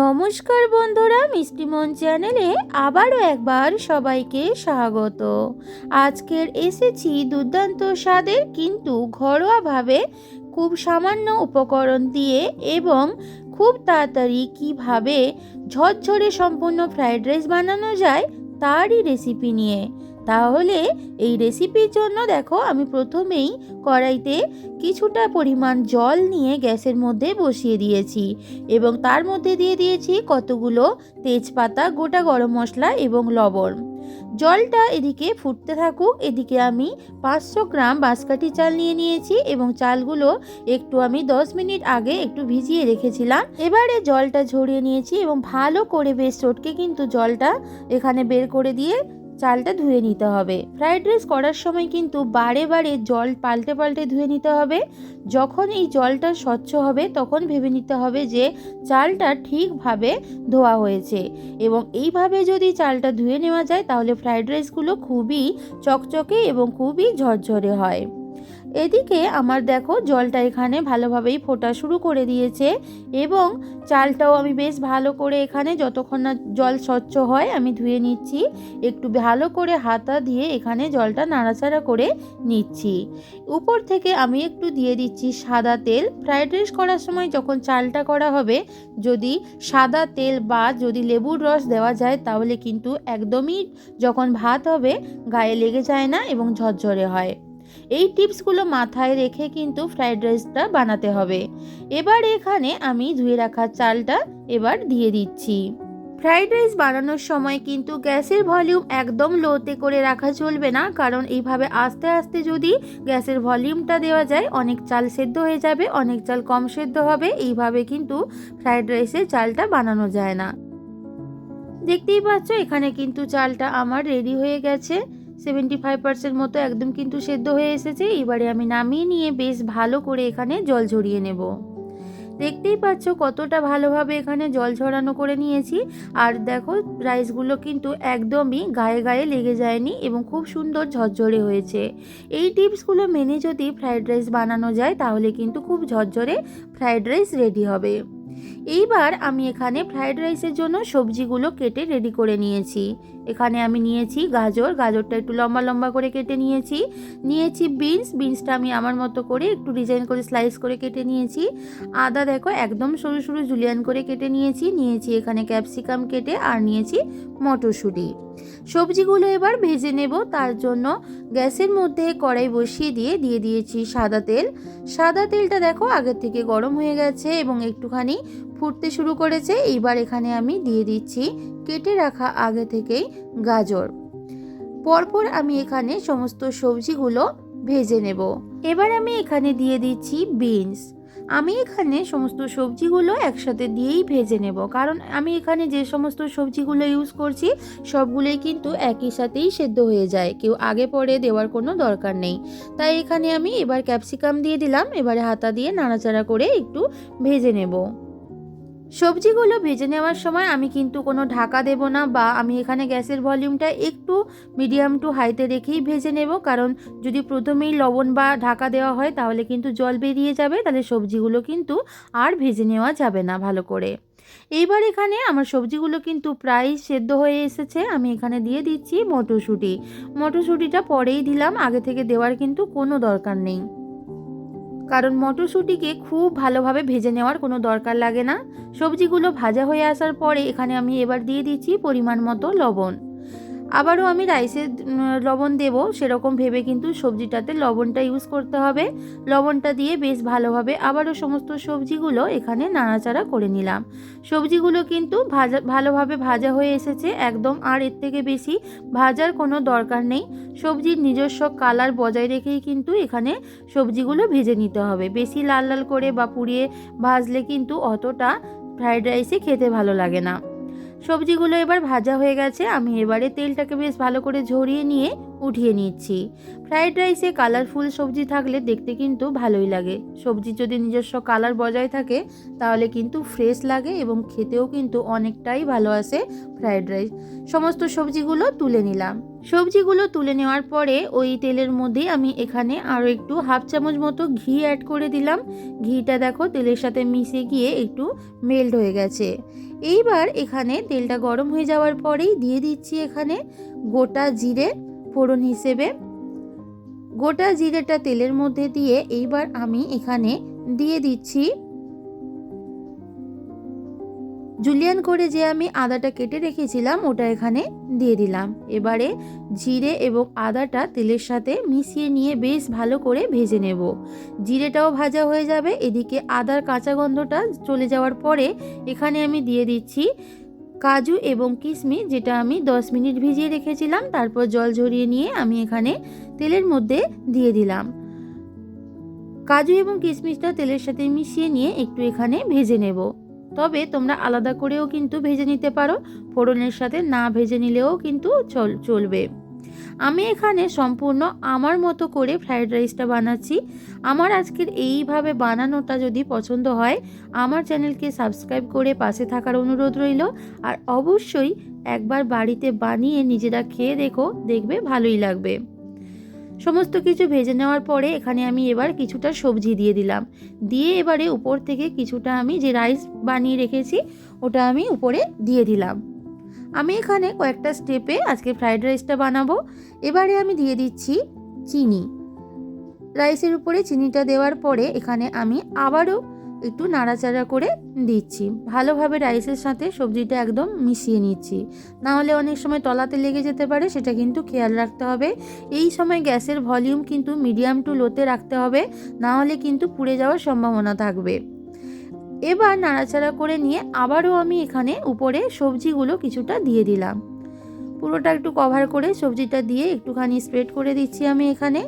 নমস্কার বন্ধুরা মিষ্টিমন চ্যানেলে আবারও একবার সবাইকে স্বাগত। আজকের এসেছি দুর্দান্ত স্বাদের কিন্তু ঘরোয়াভাবে খুব সামান্য উপকরণ দিয়ে এবং খুব তাড়াতাড়ি কীভাবে ঝরঝরে সম্পূর্ণ ফ্রাইড রাইস বানানো যায় তারই রেসিপি নিয়ে। তাহলে এই রেসিপির জন্য দেখো আমি প্রথমেই কড়াইতে কিছুটা পরিমাণ জল নিয়ে গ্যাসের মধ্যে বসিয়ে দিয়েছি এবং তার মধ্যে দিয়ে দিয়েছি কতগুলো তেজপাতা, গোটা গরম মশলা এবং লবণ। জলটা এদিকে ফুটতে থাকুক, এদিকে আমি পাঁচশো গ্রাম বাঁশকাঠি চাল নিয়ে নিয়েছি এবং চালগুলো একটু আমি দশ মিনিট আগে একটু ভিজিয়ে রেখেছিলাম। এবারে জলটা ঝরিয়ে নিয়েছি এবং ভালো করে বেশ চটকে কিন্তু জলটা এখানে বের করে দিয়ে চালটা ধুয়ে নিতে হবে। ফ্রাইড রাইস করার সময় কিন্তু বারে বারে জল পাল্টে পাল্টে ধুয়ে নিতে হবে। যখন এই জলটা স্বচ্ছ হবে, তখন ভেবে নিতে হবে যে চালটা ঠিকভাবে ধোয়া হয়েছে। এবং এইভাবে যদি চালটা ধুয়ে নেওয়া যায়, তাহলে ফ্রাইড রাইসগুলো খুবই চকচকে এবং খুবই ঝরঝরে হয়। এদিকে আমার দেখো জলটা এখানে ভালোভাবেই ফোটা শুরু করে দিয়েছে এবং চালটাও আমি বেশ ভালো করে এখানে যতক্ষণ না জল স্বচ্ছ হয় আমি ধুয়ে নিচ্ছি। একটু ভালো করে হাতা দিয়ে এখানে জলটা নাড়াচাড়া করে নিচ্ছি। উপর থেকে আমি একটু দিয়ে দিচ্ছি সাদা তেল। ফ্রাইড রাইস করার সময় যখন চালটা করা হবে, যদি সাদা তেল বা যদি লেবুর রস দেওয়া যায়, তাহলে কিন্তু একদমই যখন ভাত হবে, গায়ে লেগে যায় না এবং ঝরঝরে হয়। এই টিপসগুলো মাথায় রেখে কিন্তু ফ্রাইড রাইসটা বানাতে হবে। এবার এখানে আমি ধুয়ে রাখা চালটা এবার দিয়ে দিচ্ছি। ফ্রাইড রাইস বানানোর সময় কিন্তু গ্যাসের ভলিউম একদম লোতে করে রাখা চলবে না, কারণ এইভাবে আস্তে আস্তে যদি গ্যাসের ভলিউমটা দেওয়া যায়, অনেক চাল সেদ্ধ হয়ে যাবে, অনেক চাল কম সেদ্ধ হবে, এইভাবে কিন্তু ফ্রাইড রাইসের চালটা বানানো যায় না। দেখতেই পাচ্ছ, এখানে কিন্তু চালটা আমার রেডি হয়ে গেছে। সেভেন্টি ফাইভ পার্সেন্ট মতো একদম কিন্তু সেদ্ধ হয়ে এসেছে। এবারে আমি নামিয়ে নিয়ে বেশ ভালো করে এখানে জল ঝরিয়ে নেব। দেখতেই পাচ্ছ কতটা ভালোভাবে এখানে জল ঝরানো করে নিয়েছি। আর দেখো রাইসগুলো কিন্তু একদমই গায়ে গায়ে লেগে যায়নি এবং খুব সুন্দর ঝরঝরে হয়েছে। এই টিপসগুলো মেনে যদি ফ্রাইড রাইস বানানো যায় তাহলে কিন্তু খুব ঝরঝরে ফ্রাইড রাইস রেডি হবে। এইবার আমি এখানে ফ্রায়েড রাইসের জন্য সবজিগুলো কেটে রেডি করে নিয়েছি। এখানে আমি নিয়েছি গাজর, গাজরটা একটু লম্বা লম্বা করে কেটে নিয়েছি। নিয়েছি বিনস বিনসটা আমি আমার মতো করে একটু ডিজাইন করে স্লাইস করে কেটে নিয়েছি। আদা দেখো একদম সরু সরু জুলিয়ান করে কেটে নিয়েছি। নিয়েছি এখানে ক্যাপসিকাম কেটে আর নিয়েছি মটরশুঁটি। সবজিগুলো এবার ভেজে নেব। তার জন্য গ্যাসের মধ্যে কড়াই বসিয়ে দিয়ে দিয়ে দিয়েছি সাদা তেল। সাদা তেলটা দেখো আগের থেকে গরম হয়ে গেছে এবং একটুখানি ফুটতে শুরু করেছে। এইবার এখানে আমি দিয়ে দিচ্ছি কেটে রাখা আগে থেকেই গাজর। পরপর আমি এখানে সমস্ত সবজিগুলো ভেজে নেব। এবার আমি এখানে দিয়ে দিচ্ছি বিনস। আমি এখানে সমস্ত সবজিগুলো একসাথে দিয়েই ভেজে নেব। কারণ আমি এখানে যে সমস্ত সবজিগুলো ইউজ করছি, সবগুলোই কিন্তু একই সাথেই সেদ্ধ হয়ে যায়। কেউ আগে পরে দেওয়ার কোনো দরকার নেই। তাই এখানে আমি এবার ক্যাপসিকাম দিয়ে দিলাম। এবারে হাতা দিয়ে নাড়াচাড়া করে একটু ভেজে নেব। সবজিগুলো ভেজে নেওয়ার সময় আমি কিন্তু কোনো ঢাকা দেব না বা আমি এখানে গ্যাসের ভলিউমটা একটু মিডিয়াম টু হাইতে রেখেই ভেজে নেব। কারণ যদি প্রথমেই লবণ বা ঢাকা দেওয়া হয় তাহলে কিন্তু জল বেরিয়ে যাবে, তাহলে সবজিগুলো কিন্তু আর ভেজে নেওয়া যাবে না ভালো করে। এইবার এখানে আমার সবজিগুলো কিন্তু প্রায় সেদ্ধ হয়ে এসেছে। আমি এখানে দিয়ে দিচ্ছি মটরশুঁটি। মটরশুঁটিটা পরেই দিলাম, আগে থেকে দেওয়ার কিন্তু কোনো দরকার নেই। কারণ মটরশুঁটিকে খুব ভালোভাবে ভেজে নেওয়ার কোনো দরকার লাগে না। সবজিগুলো ভাজা হয়ে আসার পরে এখানে আমি এবার দিয়ে দিচ্ছি পরিমাণ মতো লবণ। আবারও আমি রাইসের লবণ দেব, সেরকম ভেবে কিন্তু সবজিটাতে লবণটা ইউজ করতে হবে। লবণটা দিয়ে বেশ ভালোভাবে আবারও সমস্ত সবজিগুলো এখানে নাড়াচাড়া করে নিলাম। সবজিগুলো কিন্তু ভাজা, ভালোভাবে ভাজা হয়ে এসেছে একদম, আর এর থেকে বেশি ভাজার কোনো দরকার নেই। সবজির নিজস্ব কালার বজায় রেখেই কিন্তু এখানে সবজিগুলো ভেজে নিতে হবে। বেশি লাল লাল করে বা পুড়িয়ে ভাজলে কিন্তু অতটা ফ্রাইড রাইসে খেতে ভালো লাগে না। সবজিগুলো এবার ভাজা হয়ে গেছে। আমি এবারে তেলটাকে বেশ ভালো করে ঝরিয়ে নিয়ে উঠিয়ে নিচ্ছি। ফ্রাইড রাইসে কালারফুল সবজি থাকলে দেখতে কিন্তু ভালোই লাগে। সবজি যদি নিজস্ব কালার বজায় থাকে, তাহলে কিন্তু ফ্রেশ লাগে এবং খেতেও কিন্তু অনেকটাই ভালো আসে ফ্রাইড রাইস। সমস্ত সবজিগুলো তুলে নিলাম। সবজিগুলো তুলে নেওয়ার পরে ওই তেলের মধ্যে আমি এখানে আরও একটু হাফ চামচ মতো ঘি অ্যাড করে দিলাম। ঘিটা দেখো তেলের সাথে মিশে গিয়ে একটু মেল্ট হয়ে গেছে। এইবার এখানে তেলটা গরম হয়ে যাওয়ার পরেই দিয়ে দিচ্ছি এখানে গোটা জিরে ফোড়ন হিসেবে। গোটা জিরেটা তেলের মধ্যে দিয়ে এইবার আমি এখানে দিয়ে দিচ্ছি জুলিয়ান করে যে আমি আদাটা কেটে রেখেছিলাম, ওটা এখানে দিয়ে দিলাম। এবারে জিরে এবং আদাটা তেলের সাথে মিশিয়ে নিয়ে বেশ ভালো করে ভেজে নেব। জিরেটাও ভাজা হয়ে যাবে, এদিকে আদার কাঁচা গন্ধটা চলে যাওয়ার পরে এখানে আমি দিয়ে দিচ্ছি কাজু এবং কিশমিশ, যেটা আমি 10 মিনিট ভিজিয়ে রেখেছিলাম, তারপর জল ঝরিয়ে নিয়ে আমি এখানে তেলের মধ্যে দিয়ে দিলাম। কাজু এবং কিশমিশটা তেলের সাথে মিশিয়ে নিয়ে একটু এখানে ভেজে নেব। তবে তোমরা আলাদা করেও কিন্তু ভেজে নিতে পারো। ফোড়নের সাথে না ভেজে নিলেও কিন্তু চল, চলবে। আমি এখানে সম্পূর্ণ আমার মতো করে ফ্রায়েড রাইসটা বানাচ্ছি। আমার আজকের এইভাবে বানানোটা যদি পছন্দ হয়, আমার চ্যানেলকে সাবস্ক্রাইব করে পাশে থাকার অনুরোধ রইল। আর অবশ্যই একবার বাড়িতে বানিয়ে নিজেরা খেয়ে দেখো, দেখবে ভালোই লাগবে। সমস্ত কিছু ভেজে নেওয়ার পরে এখানে আমি এবার কিছুটা সবজি দিয়ে দিলাম। দিয়ে এবারে উপর থেকে কিছুটা আমি যে রাইস বানিয়ে রেখেছি, ওটা আমি উপরে দিয়ে দিলাম। আমি এখানে কয়েকটা স্টেপে আজকে ফ্রাইড রাইসটা বানাবো। এবারে আমি দিয়ে দিচ্ছি চিনি। রাইসের উপরে চিনিটা দেওয়ার পরে এখানে আমি আবারও একটু নাড়াচাড়া করে দিচ্ছি। ভালোভাবে রাইসের সাথে সবজিটা একদম মিশিয়ে নিচ্ছি। না হলে অনেক সময় তলাতে লেগে যেতে পারে, সেটা কিন্তু খেয়াল রাখতে হবে। এই সময় গ্যাসের ভলিউম কিন্তু মিডিয়াম টু লোতে রাখতে হবে না হলে কিন্তু পুড়ে যাওয়ার সম্ভাবনা থাকবে। এবার নাড়াচাড়া করে নিয়ে আবারও আমি এখানে উপরে সবজিগুলো কিছুটা দিয়ে দিলাম। পুরোটা একটু কভার করে সবজিটা দিয়ে একটুখানি স্প্রেড করে দিচ্ছি আমি এখানে।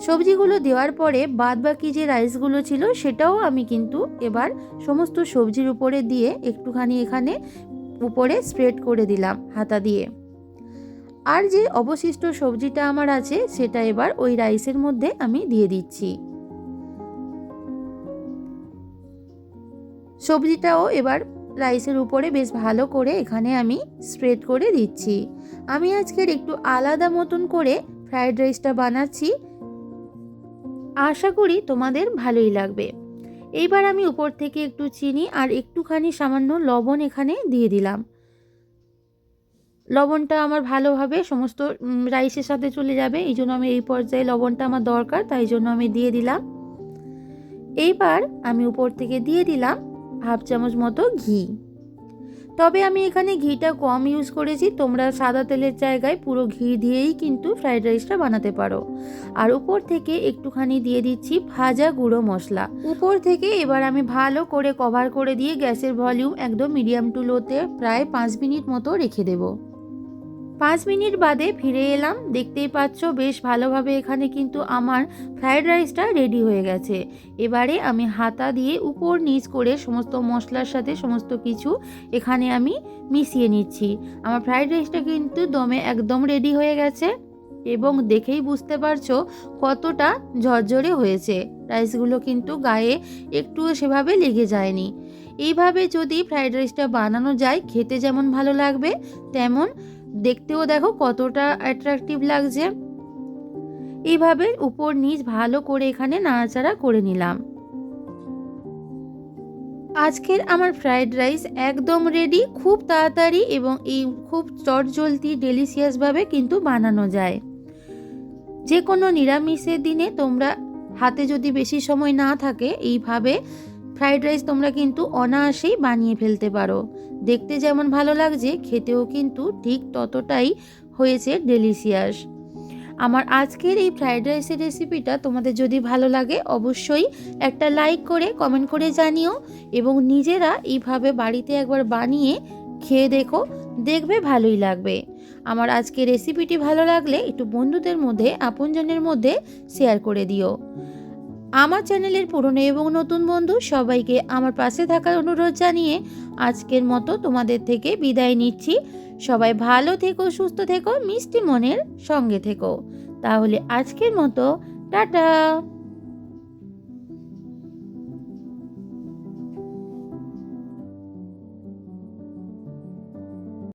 সবজিগুলো দেওয়ার পরে বাদ বাকি যে রাইসগুলো ছিল সেটাও আমি কিন্তু এবার সমস্ত সবজির উপরে দিয়ে একটুখানি এখানে উপরে স্প্রেড করে দিলাম হাতা দিয়ে। আর যে অবশিষ্ট সবজিটা আমার আছে সেটা এবার ওই রাইসের মধ্যে আমি দিয়ে দিচ্ছি। সবজিটাও এবার রাইসের উপরে বেশ ভালো করে এখানে আমি স্প্রেড করে দিচ্ছি। আমি আজকের একটু আলাদা মতন করে ফ্রায়েড রাইসটা বানাচ্ছি। আশা করি তোমাদের ভালোই লাগবে। এইবার আমি উপর থেকে একটু চিনি আর একটুখানি সামান্য লবণ এখানে দিয়ে দিলাম। লবণটা আমার ভালোভাবে সমস্ত রাইসের সাথে চলে যাবে, এই জন্য আমি এই পর্যায়ে লবণটা আমার দরকার, তাই জন্য আমি দিয়ে দিলাম। এইবার আমি উপর থেকে দিয়ে দিলাম হাফ চামচ মতো ঘি। তবে আমি এখানে ঘিটা কম ইউজ করেছি। তোমরা সাদা তেলের জায়গায় পুরো ঘি দিয়েই কিন্তু ফ্রাইড রাইসটা বানাতে পারো। আর উপর থেকে একটুখানি দিয়ে দিচ্ছি ভাজা গুঁড়ো মশলা। উপর থেকে এবার আমি ভালো করে কভার করে দিয়ে গ্যাসের ভলিউম একদম মিডিয়াম টু লোতে প্রায় পাঁচ মিনিট মতো রেখে দেবো। পাঁচ মিনিট বাদে ফিরে এলাম। দেখতেই পাচ্ছ, বেশ ভালোভাবে এখানে কিন্তু আমার ফ্রায়েড রাইসটা রেডি হয়ে গেছে। এবারে আমি হাতা দিয়ে উপর নিচ করে সমস্ত মশলার সাথে সমস্ত কিছু এখানে আমি মিশিয়ে নিচ্ছি। আমার ফ্রায়েড রাইসটা কিন্তু দমে একদম রেডি হয়ে গেছে এবং দেখেই বুঝতে পারছ কতটা ঝরঝরে হয়েছে। রাইসগুলো কিন্তু গায়ে একটুও সেভাবে লেগে যায়নি। এইভাবে যদি ফ্রায়েড রাইসটা বানানো যায়, খেতে যেমন ভালো লাগবে, তেমন দেখতেও দেখো কতটা অ্যাট্রাকটিভ লাগছে। এইভাবে উপর নিচ ভালো করে এখানে নাড়াচাড়া করে নিলাম। আজকের আমার ফ্রায়েড রাইস একদম রেডি খুব তাড়াতাড়ি এবং এই খুব চটজলদি ডেলিশিয়াসভাবে কিন্তু বানানো যায়। যে কোনো নিরামিষের দিনে তোমরা হাতে যদি বেশি সময় না থাকে, এইভাবে ফ্রাইড রাইস তোমরা কিন্তু অনায়াসেই বানিয়ে ফেলতে পারো। দেখতে যেমন ভালো লাগছে, খেতেও কিন্তু ঠিক ততটাই হয়েছে ডেলিশিয়াস আমার আজকের এই ফ্রাইড রাইসের রেসিপিটা তোমাদের যদি ভালো লাগে, অবশ্যই একটা লাইক করে কমেন্ট করে জানিও এবং নিজেরা এইভাবে বাড়িতে একবার বানিয়ে খেয়ে দেখো, দেখবে ভালোই লাগবে। আমার আজকে রেসিপিটি ভালো লাগলে একটু বন্ধুদের মধ্যে, আপনজনের মধ্যে শেয়ার করে দিও। আমার চ্যানেলের পুরনো এবং নতুন বন্ধু সবাইকে আমার পাশে থাকার অনুরোধ জানিয়ে আজকের মতো তোমাদের থেকে বিদায় নিচ্ছি। সবাই ভালো থেকো, সুস্থ থেকো, মিষ্টি মনের সঙ্গে থেকো। তাহলে আজকের মতো, টাটা!